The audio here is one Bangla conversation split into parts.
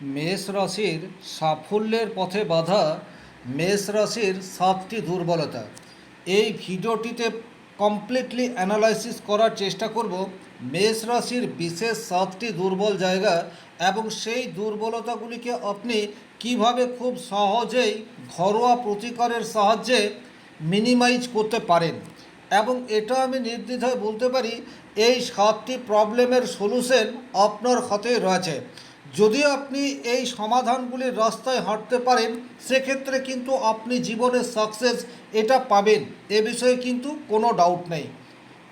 মেষ রাশির সাফল্যের পথে বাধা মেষ রাশির সাতটি দুর্বলতা। এই ভিডিওটিতে কমপ্লিটলি অ্যানালাইসিস করার চেষ্টা করব মেষ রাশির বিশেষ সাতটি দুর্বল জায়গা এবং সেই দুর্বলতাগুলিকে আপনি কীভাবে খুব সহজেই ঘরোয়া প্রতিকারের সাহায্যে মিনিমাইজ করতে পারেন এবং এটা আমি নির্দ্বিধায় বলতে পারি, এই সাতটি প্রবলেমের সলিউশন আপনার হাতে রয়েছে। যদি আপনি এই সমাধানগুলির রাস্তায় হাঁটতে পারেন, সেক্ষেত্রে কিন্তু আপনি জীবনে সাকসেস এটা পাবেন। এ বিষয়ে কিন্তু কোনো ডাউট নেই।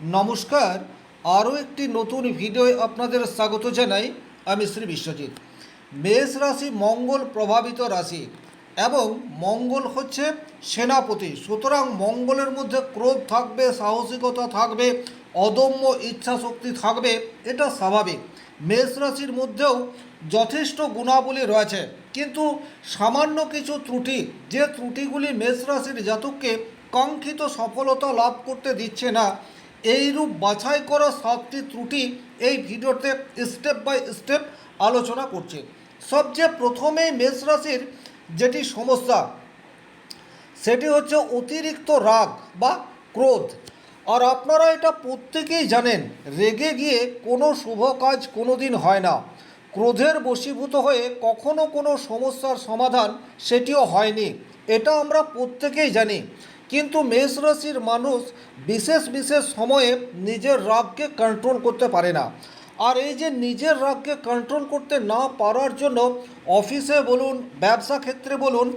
নমস্কার। আরও একটি নতুন ভিডিও আপনাদের স্বাগত জানাই আমি শ্রী বিশ্বজিৎ। মেষ রাশি মঙ্গল প্রভাবিত রাশি এবং মঙ্গল হচ্ছে সেনাপতি। সুতরাং মঙ্গলের মধ্যে ক্রোধ থাকবে, সাহসিকতা থাকবে, অদম্য ইচ্ছা শক্তি থাকবে, এটা স্বাভাবিক। মেষ রাশির মধ্যেও যথেষ্ট গুণাবলী রয়েছে। কিন্তু সামান্য কিছু ত্রুটি, যে ত্রুটিগুলি মেষ রাশির জাতককে কাঙ্ক্ষিত সফলতা লাভ করতে দিচ্ছে না, এইরূপ বাছাই করা সাতটি ত্রুটি এই ভিডিওতে স্টেপ বাই স্টেপ আলোচনা করছে। সবচেয়ে প্রথমেই মেষ রাশির যেটি সমস্যা, সেটি হচ্ছে অতিরিক্ত রাগ বা ক্রোধ। আর আপনারা এটা প্রত্যেকেই জানেন, রেগে গিয়ে কোনো শুভ কাজ কোনো দিন হয় না। ক্রোধের বশীভূত হয়ে কখনো কোনো সমস্যার সমাধান সেটিও হয়নি, এটা আমরা প্রত্যেকেই জানি। কিন্তু মেষ রাশির মানুষ বিশেষ বিশেষ সময়ে নিজের রাগকে কন্ট্রোল করতে পারে না। আর এই যে নিজের রাগকে কন্ট্রোল করতে না পারার জন্য অফিসে বলুন, ব্যবসা ক্ষেত্রে বলুন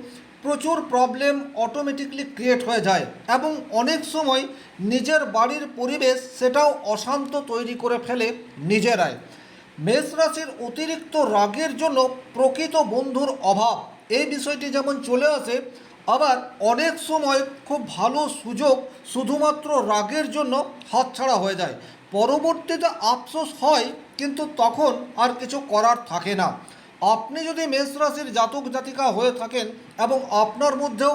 প্রচুর প্রবলেম অটোমেটিকলি ক্রিয়েট হয়ে যায় এবং অনেক সময় নিজের বাড়ির পরিবেশ সেটাও অশান্ত তৈরি করে ফেলে নিজেরাই। মেষ রাশির অতিরিক্ত রাগের জন্য প্রকৃত বন্ধুর অভাব। এই বিষয়টি যেমন চলে আসে, আবার অনেক সময় খুব ভালো সুযোগ শুধুমাত্র রাগের জন্য হাতছাড়া হয়ে যায়। পরবর্তীতে আফসোস হয়, কিন্তু তখন আর কিছু করার থাকে না। আপনি যদি মেষ রাশির জাতক জাতিকা হয়ে থাকেন এবং আপনার মধ্যেও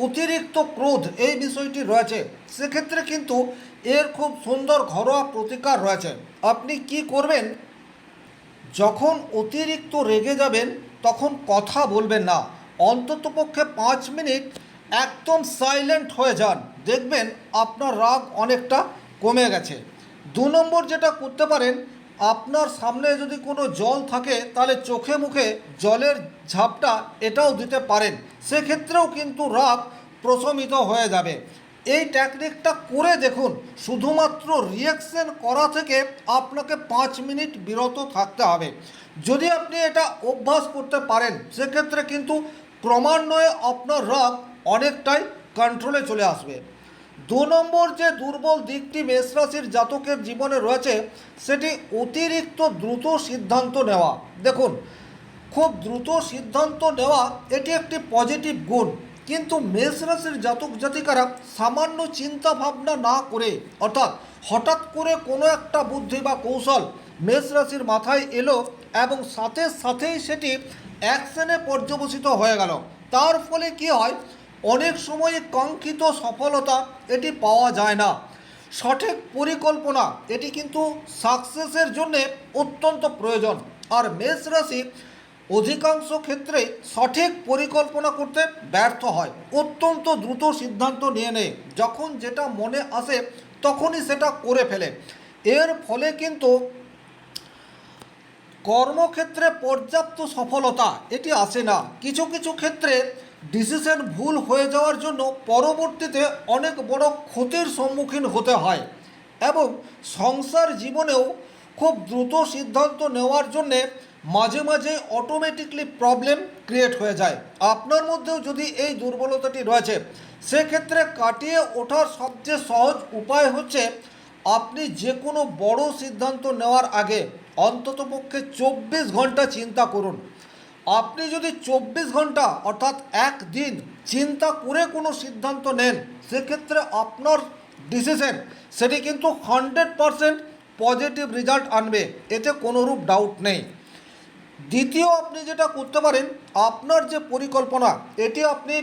অতিরিক্ত ক্রোধ এই বিষয়টি রয়েছে, সেক্ষেত্রে কিন্তু এর খুব সুন্দর ঘরোয়া প্রতিকার রয়েছে। আপনি কি করবেন? যখন অতিরিক্ত রেগে যাবেন, তখন কথা বলবেন না। অন্ততপক্ষে পাঁচ মিনিট একদম সাইলেন্ট হয়ে যান। দেখবেন আপনার রাগ অনেকটা কমে গেছে। দু নম্বর যেটা করতে পারেন আপনার সামনে যদি কোনো জল থাকে, তাহলে চোখে মুখে জলের ঝাপটা এটাও দিতে পারেন। সেক্ষেত্রেও কিন্তু রাগ প্রশমিত হয়ে যাবে। এই টেকনিকটা করে দেখুন, শুধুমাত্র রিয়াকশন করা থেকে আপনাকে পাঁচ মিনিট বিরত থাকতে হবে। যদি আপনি এটা অভ্যাস করতে পারেন, সেক্ষেত্রে কিন্তু ক্রমান্বয়ে আপনার রাগ অনেকটাই কন্ট্রোলে চলে আসবে। দু নম্বর যে দুর্বল দিকটি মেষরাশির জাতকের জীবনে রয়েছে, সেটি অতিরিক্ত দ্রুত সিদ্ধান্ত নেওয়া। দেখুন, খুব দ্রুত সিদ্ধান্ত নেওয়া, এটি একটি পজিটিভ গুণ। কিন্তু মেষ রাশির জাতক জাতিকারা সামান্য চিন্তা ভাবনা না করে, অর্থাৎ হঠাৎ করে কোনো একটা বুদ্ধি বা কৌশল মেষ রাশির মাথায় এলো এবং সাথে সাথেই সেটি অ্যাকশনে পর্যবসিত হয়ে গেল। তার ফলে কি হয় অনেক সময় কাঙ্ক্ষিত সফলতা এটি পাওয়া যায় না। সঠিক পরিকল্পনা এটি কিন্তু সাকসেসের জন্যে অত্যন্ত প্রয়োজন। আর মেষ রাশি অধিকাংশ ক্ষেত্রে সঠিক পরিকল্পনা করতে ব্যর্থ হয়। অত্যন্ত দ্রুত সিদ্ধান্ত নিয়ে নেয়। যখন যেটা মনে আসে তখনই সেটা করে ফেলে। এর ফলে কিন্তু কর্মক্ষেত্রে পর্যাপ্ত সফলতা এটি আসে না। কিছু কিছু ক্ষেত্রে ডিসিশন ভুল হয়ে যাওয়ার জন্য পরবর্তীতে অনেক বড় ক্ষতির সম্মুখীন হতে হয় এবং সংসার জীবনেও খুব দ্রুত সিদ্ধান্ত নেওয়ার জন্যে মাঝে মাঝে অটোমেটিকলি প্রবলেম ক্রিয়েট হয়ে যায়। আপনার মধ্যেও যদি এই দুর্বলতাটি রয়েছে, সেক্ষেত্রে কাটিয়ে ওঠার সবচেয়ে সহজ উপায় হচ্ছে আপনি যে কোনো বড় সিদ্ধান্ত নেওয়ার আগে অন্ততপক্ষে চব্বিশ ঘণ্টা চিন্তা করুন। আপনি যদি চব্বিশ ঘণ্টা অর্থাৎ একদিন চিন্তা করে কোনো সিদ্ধান্ত নেন, সেক্ষেত্রে আপনার ডিসিশন সেটি কিন্তু হান্ড্রেড পারসেন্ট পজিটিভ রেজাল্ট আনবে। এতে কোনোরূপ ডাউট নেই। দ্বিতীয়, আপনি যেটা করতে পারেন, আপনার যে পরিকল্পনা, এটি আপনি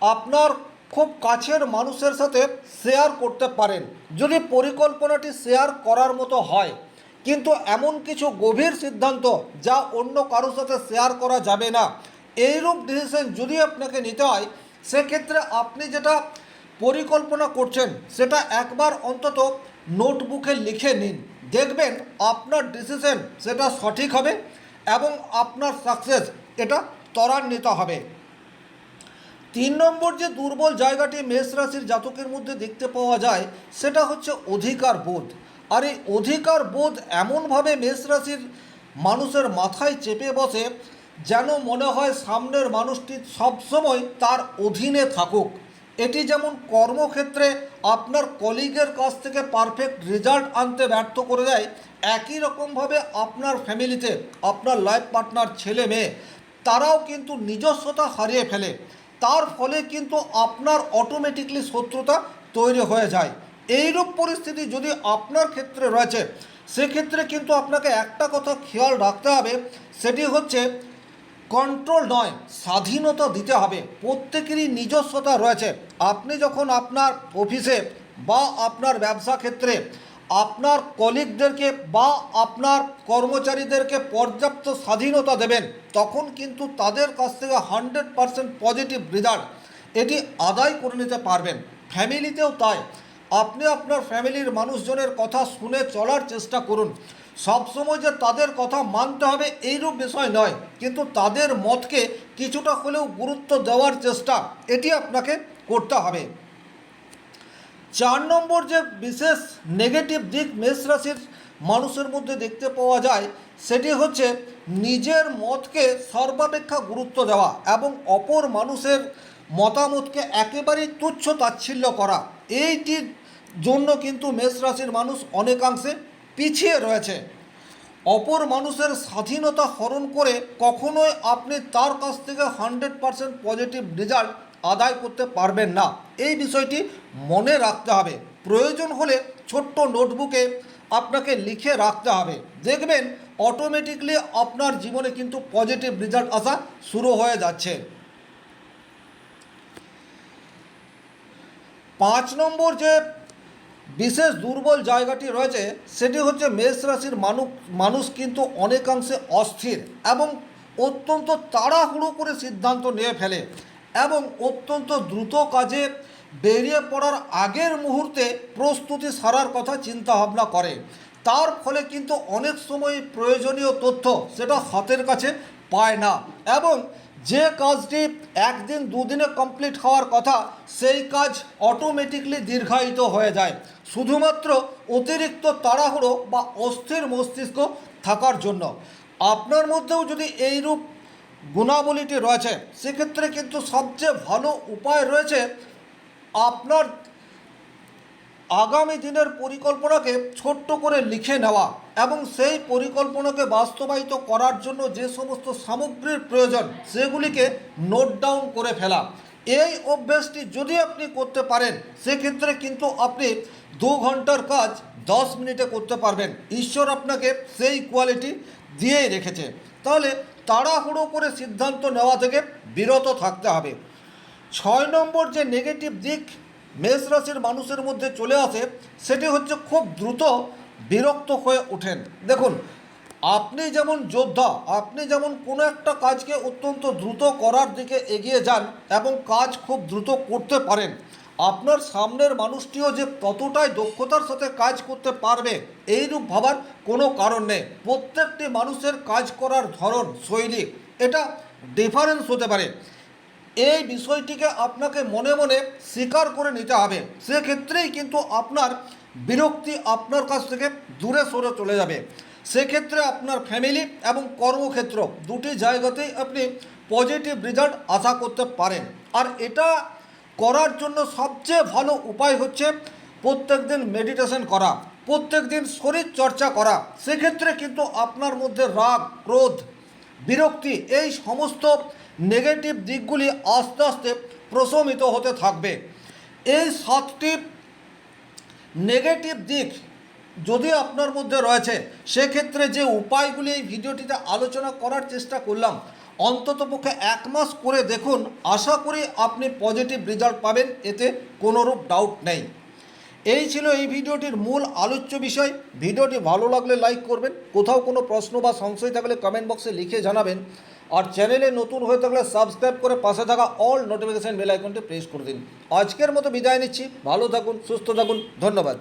আপনার খুব কাছের মানুষের সাথে শেয়ার করতে পারেন। যদি পরিকল্পনাটি শেয়ার করার মতো হয় কিন্তু এমন কিছু গভীর সিদ্ধান্ত যা অন্য কারোর সাথে শেয়ার করা যাবে না। এইরূপ ডিসিশন যদি আপনাকে নিতে হয়, সেক্ষেত্রে আপনি যেটা পরিকল্পনা করছেন, সেটা একবার অন্তত নোটবুকে লিখে নিন। দেখবেন আপনার ডিসিশন সেটা সঠিক হবে এবং আপনার সাকসেস এটা ত্বরান্বিত হবে। তিন নম্বর যে দুর্বল জায়গাটি মেষ রাশির জাতকের মধ্যে দেখতে পাওয়া যায়, সেটা হচ্ছে অধিকার বোধ। আর এই অধিকার বোধ এমনভাবে মেষ রাশির মানুষের মাথায় চেপে বসে যেন মনে হয় সামনের মানুষটি সবসময় তার অধীনে থাকুক। এটি যেমন কর্মক্ষেত্রে আপনার কলিগের কাছ থেকে পারফেক্ট রেজাল্ট আনতে ব্যর্থ করে দেয়, একই রকমভাবে আপনার ফ্যামিলিতে আপনার লাইফ পার্টনার ছেলে মেয়ে, তারাও কিন্তু নিজস্বতা হারিয়ে ফেলে। তার ফলে কিন্তু আপনার অটোমেটিকলি শত্রুতা তৈরি হয়ে যায়। এইরূপ পরিস্থিতি যদি আপনার ক্ষেত্রে রয়েছে, সেক্ষেত্রে কিন্তু আপনাকে একটা কথা খেয়াল রাখতে হবে, সেটি হচ্ছে কন্ট্রোল নয়, স্বাধীনতা দিতে হবে। প্রত্যেকেরই নিজস্বতা রয়েছে। আপনি যখন আপনার অফিসে বা আপনার ব্যবসা ক্ষেত্রে আপনার কলিগদেরকে বা আপনার কর্মচারীদেরকে পর্যাপ্ত স্বাধীনতা দেবেন, তখন কিন্তু তাদের কাছ থেকে হান্ড্রেড পারসেন্ট পজিটিভ রেজাল্ট এটি আদায় করে নিতে পারবেন। ফ্যামিলিতেও তাই। আপনি আপনার ফ্যামিলির মানুষজনের কথা শুনে চলার চেষ্টা করুন। সবসময় যে তাদের কথা মানতে হবে, এইরূপ বিষয় নয়। কিন্তু তাদের মতকে কিছুটা হলেও গুরুত্ব দেওয়ার চেষ্টা, এটি আপনাকে করতে হবে। চার নম্বর যে বিশেষ নেগেটিভ দিক মেষ রাশির মানুষের মধ্যে দেখতে পাওয়া যায়, সেটি হচ্ছে নিজের মতকে সর্বাপেক্ষা গুরুত্ব দেওয়া এবং অপর মানুষের মতামতকে একেবারেই তুচ্ছ তাচ্ছিল্য করা। এইটির জন্য কিন্তু মেষ রাশির মানুষ অনেকাংশে পিছিয়ে রয়েছে। অপর মানুষের স্বাধীনতা হরণ করে কখনোই আপনি তার কাছ থেকে হান্ড্রেড পারসেন্ট পজিটিভ রেজাল্ট আদায় করতে পারবেন না। এই বিষয়টি মনে রাখতে হবে। প্রয়োজন হলে ছোট্ট নোটবুকে আপনাকে লিখে রাখতে হবে। দেখবেন অটোমেটিকলি আপনার জীবনে কিন্তু পজিটিভ রেজাল্ট আসা শুরু হয়ে যাচ্ছে। পাঁচ নম্বর যে বিশেষ দুর্বল জায়গাটি রয়েছে, সেটি হচ্ছে মেষ রাশির মানুষ মানুষ কিন্তু অনেকাংশে অস্থির এবং অত্যন্ত তাড়াহুড়ো করে সিদ্ধান্ত নিয়ে ফেলে এবং অত্যন্ত দ্রুত কাজে বেরিয়ে পড়ার আগের মুহূর্তে প্রস্তুতি সারার কথা চিন্তা ভাবনা করে। তার ফলে কিন্তু অনেক সময় প্রয়োজনীয় তথ্য সেটা হাতের কাছে পায় না এবং যে কাজটি একদিন দুদিনে কমপ্লিট হওয়ার কথা, সেই কাজ অটোমেটিকলি দীর্ঘায়িত হয়ে যায়। শুধুমাত্র অতিরিক্ত তাড়াহুড়ো বা অস্থির মস্তিষ্ক থাকার জন্য। আপনার মধ্যেও যদি এইরূপ গুণাবলীটি রয়েছে, সেক্ষেত্রে কিন্তু সবচেয়ে ভালো উপায় রয়েছে আপনার আগামী দিনের পরিকল্পনাকে ছোট্ট করে লিখে নেওয়া এবং সেই পরিকল্পনাকে বাস্তবায়িত করার জন্য যে সমস্ত সামগ্রীর প্রয়োজন সেগুলিকে নোট ডাউন করে ফেলা। এই অভ্যেসটি যদি আপনি করতে পারেন, সেক্ষেত্রে কিন্তু আপনি দু ঘণ্টার কাজ দশ মিনিটে করতে পারবেন। ঈশ্বর আপনাকে সেই কোয়ালিটি দিয়েই রেখেছে। তাহলে তাড়াহুড়ো করে সিদ্ধান্ত নেওয়া থেকে বিরত থাকতে হবে। ছয় নম্বর যে নেগেটিভ দিক মেষ রাশির মানুষের মধ্যে চলে আসে, সেটি হচ্ছে খুব দ্রুত বিরক্ত হয়ে ওঠেন। দেখুন, আপনি যেমন যোদ্ধা, আপনি যেমন কোনো একটা কাজকে অত্যন্ত দ্রুত করার দিকে এগিয়ে যান এবং কাজ খুব দ্রুত করতে পারেন, আপনার সামনের মানুষটিও যে ততটাই দক্ষতার সাথে কাজ করতে পারবে, এইরূপ ভাবার কোনো কারণ নেই। প্রত্যেকটি মানুষের কাজ করার ধরন, শৈলী, এটা ডিফারেন্স হতে পারে। এই বিষয়টিকে আপনাকে মনে মনে স্বীকার করে নিতে হবে। সেক্ষেত্রেই কিন্তু আপনার বিরক্তি আপনার কাছ থেকে দূরে সরে চলে যাবে। সেক্ষেত্রে আপনার ফ্যামিলি এবং কর্মক্ষেত্র দুটি জায়গাতেই আপনি পজিটিভ রেজাল্ট আশা করতে পারেন। আর এটা করার জন্য সবচেয়ে ভালো উপায় হচ্ছে প্রত্যেক দিন মেডিটেশন করা প্রত্যেক দিন শরীর চর্চা করা। সেক্ষেত্রে কিন্তু আপনার মধ্যে রাগ, ক্রোধ, বিরক্তি এই সমস্ত নেগেটিভ দিকগুলি আস্তে আস্তে প্রশমিত হতে থাকবে। এই সাতটি নেগেটিভ দিক যদি আপনার মধ্যে রয়েছে, সেক্ষেত্রে যে উপায়গুলি এই ভিডিওটিতে আলোচনা করার চেষ্টা করলাম অন্ততপক্ষে এক মাস করে দেখুন। আশা করি আপনি পজিটিভ রেজাল্ট পাবেন, এতে কোনোরূপ ডাউট নেই। এই ছিল এই ভিডিওটির মূল আলোচ্য বিষয়। ভিডিওটি ভালো লাগলে লাইক করবেন। কোথাও কোনো প্রশ্ন বা সংশয় থাকলে কমেন্ট বক্সে লিখে জানাবেন। আর চ্যানেলে নতুন হয়ে থাকলে সাবস্ক্রাইব করে পাশে থাকা অল নোটিফিকেশান বেল আইকনটি প্রেস করে দিন। আজকের মতো বিদায় নিচ্ছি। ভালো থাকুন, সুস্থ থাকুন। ধন্যবাদ।